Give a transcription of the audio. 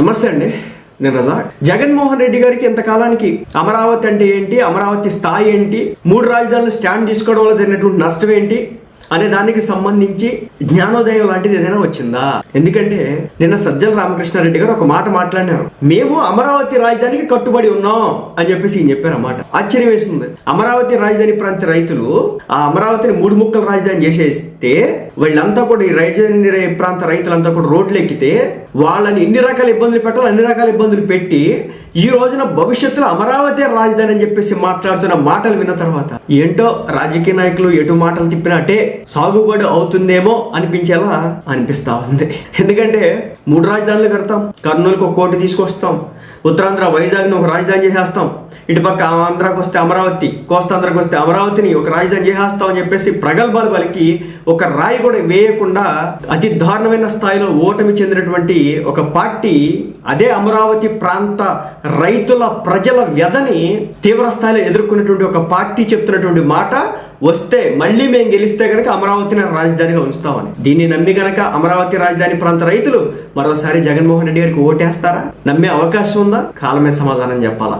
నమస్తే అండి నేను రజా. జగన్మోహన్ రెడ్డి గారికి ఎంతకాలానికి అమరావతి అంటే ఏంటి అమరావతి స్థాయి ఏంటి మూడు రాజధానులు స్టాండ్ తీసుకోవడం వల్ల జరిగినటువంటి నష్టం ఏంటి అనే దానికి సంబంధించి జ్ఞానోదయం లాంటిది ఏదైనా వచ్చిందా? ఎందుకంటే నిన్న సజ్జల రామకృష్ణారెడ్డి గారు ఒక మాట మాట్లాడినారు. మేము అమరావతి రాజధానికి కట్టుబడి ఉన్నాం అని చెప్పేసి ఈయన చెప్పారు అన్నమాట ఆశ్చర్యం వేస్తుంది అమరావతి రాజధాని ప్రాంత రైతులు ఆ అమరావతిని మూడు ముక్కల రాజధాని చేసేస్తే వీళ్ళంతా కూడా ఈ రాజధాని ప్రాంత రైతులంతా కూడా రోడ్లు ఎక్కితే వాళ్ళని ఎన్ని రకాల ఇబ్బందులు పెట్టాలో అన్ని రకాల ఇబ్బందులు పెట్టి ఈ రోజున భవిష్యత్తులో అమరావతి రాజధాని అని చెప్పేసి మాట్లాడుతున్న మాటలు విన్న తర్వాత ఏంటో రాజకీయ నాయకులు ఎటు మాటలు తిప్పినట్టే సాగుబడి అవుతుందేమో అనిపించేలా అనిపిస్తా ఉంది. ఎందుకంటే మూడు రాజధానులు కడతాం కర్నూలుకి ఒక కోటి తీసుకొస్తాం ఉత్తరాంధ్ర వైజాగ్ని ఒక రాజధాని చేసేస్తాం ఇటు పక్క ఆంధ్రాకి వస్తే అమరావతి కోస్తాంధ్రకు వస్తే అమరావతిని ఒక రాజధాని చేసేస్తాం అని చెప్పేసి ప్రగల్భాలు పలికి ఒక రాయి కూడా వేయకుండా అతి దారుణమైన స్థాయిలో ఓటమి చెందినటువంటి ఒక పార్టీ అదే అమరావతి ప్రాంత రైతుల ప్రజల వ్యధని తీవ్ర స్థాయిలో ఎదుర్కొన్నటువంటి ఒక పార్టీ చెప్తున్నటువంటి మాట వస్తే మళ్ళీ మేము గెలిస్తే కనుక అమరావతిని రాజధానిగా ఉంచుతామని. దీన్ని నమ్మి గనక అమరావతి రాజధాని ప్రాంత రైతులు మరోసారి జగన్మోహన్ రెడ్డి గారికి ఓటేస్తారా? నమ్మే అవకాశం ఉందా? కాలమే సమాధానం చెప్పాలా?